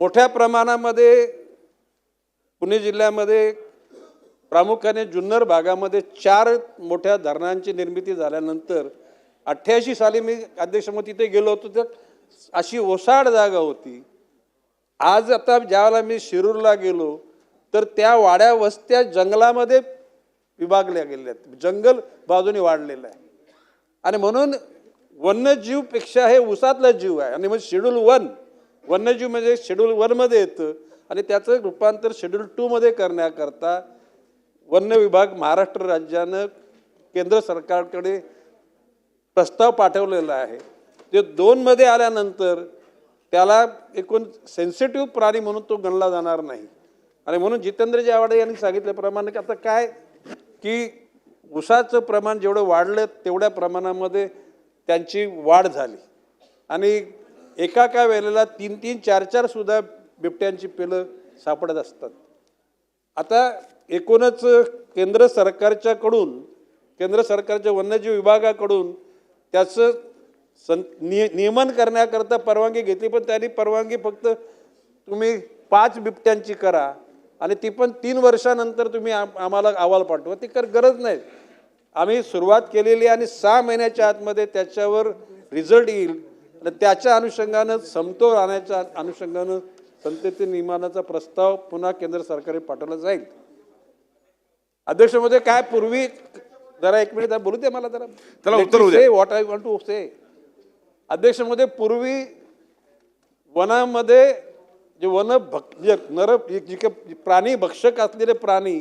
मोठ्या प्रमाणामध्ये पुणे जिल्ह्यामध्ये प्रामुख्याने जुन्नर भागामध्ये चार मोठ्या धरणांची निर्मिती झाल्यानंतर अठ्ठ्याऐंशी साली मी अध्यक्ष मग तिथे गेलो होतो तर अशी ओसाड जागा होती. आज आता ज्यावेळेला मी शिरूरला गेलो तर त्या वाड्या वस्त्या जंगलामध्ये विभागल्या गेल्या आहेत जंगल बाजूने वाढलेलं आहे. आणि म्हणून वन्यजीवपेक्षा हे उसातला जीव आहे. आणि म्हणजे शेड्यूल वन वन्यजीव म्हणजे शेड्यूल वनमध्ये येतं आणि त्याचं रूपांतर शेड्यूल टूमध्ये करण्याकरता वन्य विभाग महाराष्ट्र राज्यानं केंद्र सरकारकडे प्रस्ताव पाठवलेला आहे. ते दोनमध्ये आल्यानंतर त्याला एकूण सेन्सिटिव्ह प्राणी म्हणून तो गणला जाणार नाही. आणि म्हणून जितेंद्रजी आवाडे यांनी सांगितल्याप्रमाणे की आता काय की उसाचं प्रमाण जेवढं वाढलं तेवढ्या प्रमाणामध्ये त्यांची वाढ झाली. आणि एका काय वेळेला तीन तीन चार चार सुद्धा बिबट्यांची पिलं सापडत असतात. आता एकूणच केंद्र सरकारच्याकडून केंद्र सरकारच्या वन्यजीव विभागाकडून त्याचं सं निय नियमन करण्याकरता परवानगी घेतली पण त्यांनी परवानगी फक्त तुम्ही पाच बिबट्यांची करा आणि ती पण तीन वर्षानंतर तुम्ही आम आम्हाला अहवाल पाठवा. ती कर गरज नाही. आम्ही सुरुवात केलेली आणि सहा महिन्याच्या आतमध्ये त्याच्यावर रिझल्ट येईल. आणि त्याच्या अनुषंगानं समतोल आणण्याच्या अनुषंगानं संतती नियमनाचा प्रस्ताव पुन्हा केंद्र सरकारने पाठवला जाईल. अध्यक्ष महोदय काय पूर्वी जरा एक मिनिट बोलू दे मला जरा. उत्तर होऊ द्या. What I want to say अध्यक्ष महोदय पूर्वी वनामध्ये जे वन भक् जे नर जे काही प्राणी भक्षक असलेले प्राणी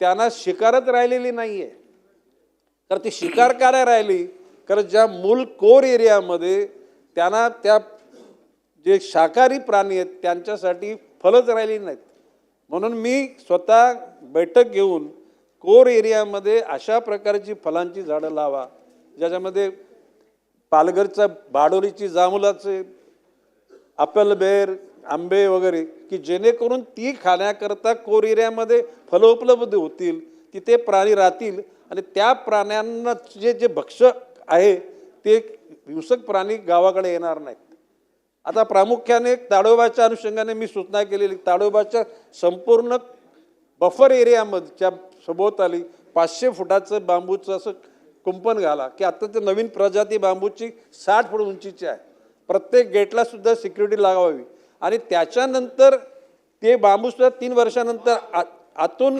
त्यांना शिकारच राहिलेली नाही आहे तर ती शिकार का नाही राहिली. कारण ज्या मूल कोर एरियामध्ये त्यांना त्या जे शाकाहारी प्राणी आहेत त्यांच्यासाठी फलच राहिली नाहीत. म्हणून मी स्वतः बैठक घेऊन कोर एरियामध्ये अशा प्रकारची फलांची झाडं लावा ज्याच्यामध्ये पालघरचा बाडोलीची जांभुलाचे ॲपल बेर आंबे वगैरे की जेणेकरून ती खाण्याकरता कोर एरियामध्ये फलं उपलब्ध होतील तिथे प्राणी राहतील आणि त्या प्राण्यांना जे जे भक्ष आहे ते हिंसक प्राणी गावाकडे येणार नाहीत. आता प्रामुख्याने ताडोबाच्या अनुषंगाने मी सूचना केलेली ताडोबाच्या संपूर्ण बफर एरियामधच्या सभोवताली पाचशे फुटाचं बांबूचं असं कुंपण घाला की आता ते नवीन प्रजाती बांबूची साठ फूट उंचीची आहे. प्रत्येक गेटला सुद्धा सिक्युरिटी लावावी. आणि त्याच्यानंतर ते बांबूसुद्धा तीन वर्षानंतर आ- आतून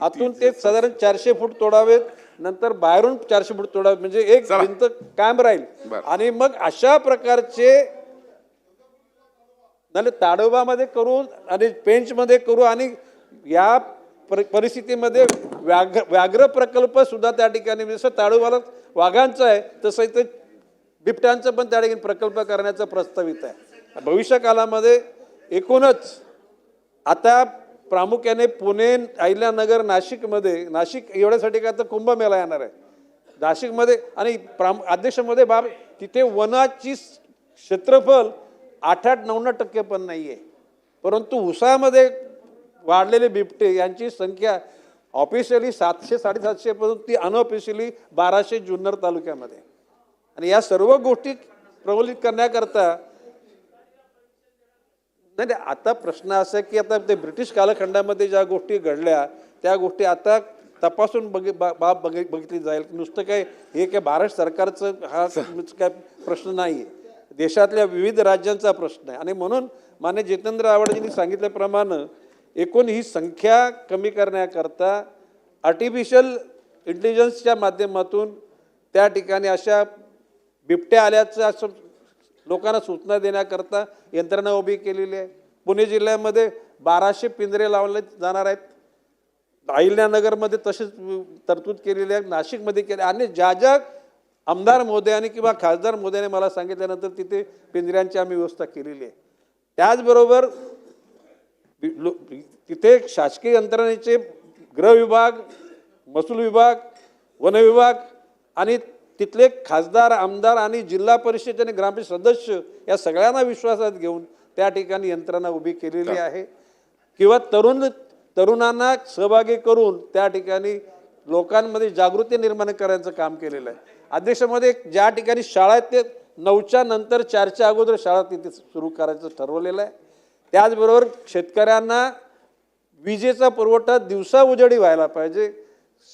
आतून ते साधारण चारशे फूट तोडावेत. नंतर बाहेरून चारशे फूट तोडावेत म्हणजे एक चला. भिंत कायम राहील बरं. आणि मग अशा प्रकारचे नाही ताडोबामध्ये करू आणि पेंचमध्ये करू आणि या पर परिस्थितीमध्ये व्याघ्र व्याघ्र प्रकल्प सुद्धा त्या ठिकाणी जसं ताडोबाला वाघांचं आहे तसं इथं बिबट्यांचं पण त्या ठिकाणी प्रकल्प करण्याचं प्रस्तावित आहे भविष्य कालामध्ये एकूणच आता प्रामुख्याने पुणे अहिल्यानगर नाशिकमध्ये नाशिक एवढ्यासाठी काय तर कुंभमेळा येणार आहे. नाशिकमध्ये आणि प्राम अध्यक्षमध्ये बाब तिथे वनाची क्षेत्रफळ आठ आठ नऊ नऊ टक्के पण नाही आहे परंतु उसामध्ये वाढलेले बिबटे यांची संख्या ऑफिशियली सातशे साडेसातशे परंतु ती अनऑफिशियली बाराशे जुन्नर तालुक्यामध्ये. आणि या सर्व गोष्टी प्रबलित करण्याकरता नाही नाही आता प्रश्न असा की आता ते ब्रिटिश कालखंडामध्ये ज्या गोष्टी घडल्या त्या गोष्टी आता तपासून बघि बाब बघि बघितली जाईल. नुसतं काय हे काय भारत सरकारचं हा काय प्रश्न नाही आहे देशातल्या विविध राज्यांचा प्रश्न आहे. आणि म्हणून मान्य जितेंद्र आव्हाडजींनी सांगितल्याप्रमाणे एकूण ही संख्या कमी करण्याकरता आर्टिफिशियल इंटेलिजन्सच्या माध्यमातून त्या ठिकाणी अशा बिबट्या आल्याचं असं लोकांना सूचना देण्याकरता यंत्रणा उभी केलेली आहे. पुणे जिल्ह्यामध्ये बाराशे पिंजरे लावले जाणार आहेत. अहिल्यानगरमध्ये तसेच तरतूद केलेली आहे. नाशिकमध्ये केली आणि ज्या ज्या आमदार मोदयाने किंवा खासदार मोदयाने मला सांगितल्यानंतर तिथे पिंजऱ्यांची आम्ही व्यवस्था केलेली आहे. त्याचबरोबर लो- तिथे शासकीय यंत्रणेचे गृह विभाग महसूल विभाग वन विभाग आणि तिथले खासदार आमदार आणि जिल्हा परिषद आणि ग्रामपंचायत सदस्य या सगळ्यांना विश्वासात घेऊन त्या ठिकाणी यंत्रणा उभी केलेली आहे. किंवा तरुण तरुणांना सहभागी करून त्या ठिकाणी लोकांमध्ये जागृती निर्माण करायचं काम केलेलं आहे. अध्यक्षमध्ये ज्या ठिकाणी शाळा आहेत ते नऊच्या नंतर चारच्या अगोदर शाळा तिथे सुरू करायचं ठरवलेलं आहे. त्याचबरोबर शेतकऱ्यांना विजेचा पुरवठा दिवसा उजेडी व्हायला पाहिजे.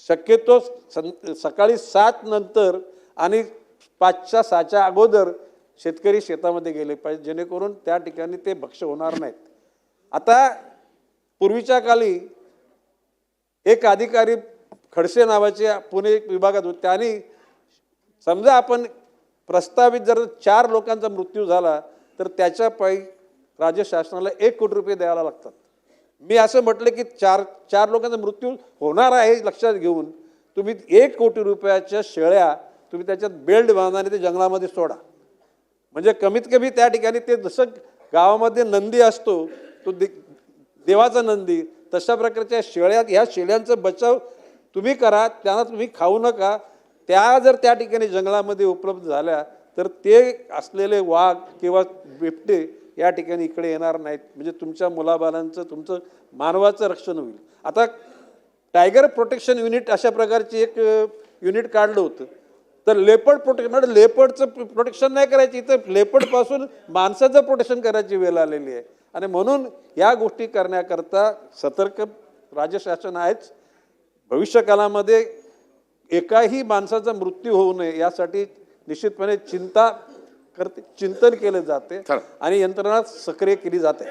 शक्यतो सं सकाळी सात नंतर आणि पाचच्या सहाच्या अगोदर शेतकरी शेतामध्ये गेले पाहिजे जेणेकरून त्या ठिकाणी ते भक्ष होणार नाहीत. आता पूर्वीच्या काली एक अधिकारी खडसे नावाचे पुणे विभागात होते आणि समजा आपण प्रस्तावित जर चार लोकांचा मृत्यू झाला तर त्याच्या पायी राज्य शासनाला एक कोटी रुपये द्यायला लागतात. मी असं म्हटलं की चार चार लोकांचा मृत्यू होणार आहे लक्षात घेऊन तुम्ही एक कोटी रुपयाच्या शेळ्या तुम्ही त्याच्यात बेल्ट बांधा आणि ते जंगलामध्ये सोडा. म्हणजे कमीत कमी त्या ठिकाणी ते जसं गावामध्ये नंदी असतो तो दे देवाचा नंदी तशा प्रकारच्या शेळ्या ह्या शेळ्यांचा बचाव तुम्ही करा त्यांना तुम्ही खाऊ नका. त्या जर त्या ठिकाणी जंगलामध्ये उपलब्ध झाल्या तर ते असलेले वाघ किंवा बिबटे या ठिकाणी इकडे येणार नाहीत. म्हणजे तुमच्या मुलाबालांचं तुमचं मानवाचं रक्षण होईल. आता टायगर प्रोटेक्शन युनिट अशा प्रकारची एक युनिट काढलं होतं. तर लेपर्ड प्रोटेक्शन म्हणजे लेपर्डचं प्रोटेक्शन नाही करायची तर लेपर्डपासून माणसाचं प्रोटेक्शन करायची वेळ आलेली आहे. आणि म्हणून या गोष्टी करण्याकरता सतर्क राज्य शासन आहेच. भविष्यकालामध्ये एकाही माणसाचा मृत्यू होऊ नये यासाठी निश्चितपणे चिंता करते चिंतन केले जाते. आणि यंत्रणा सक्रिय केली जाते.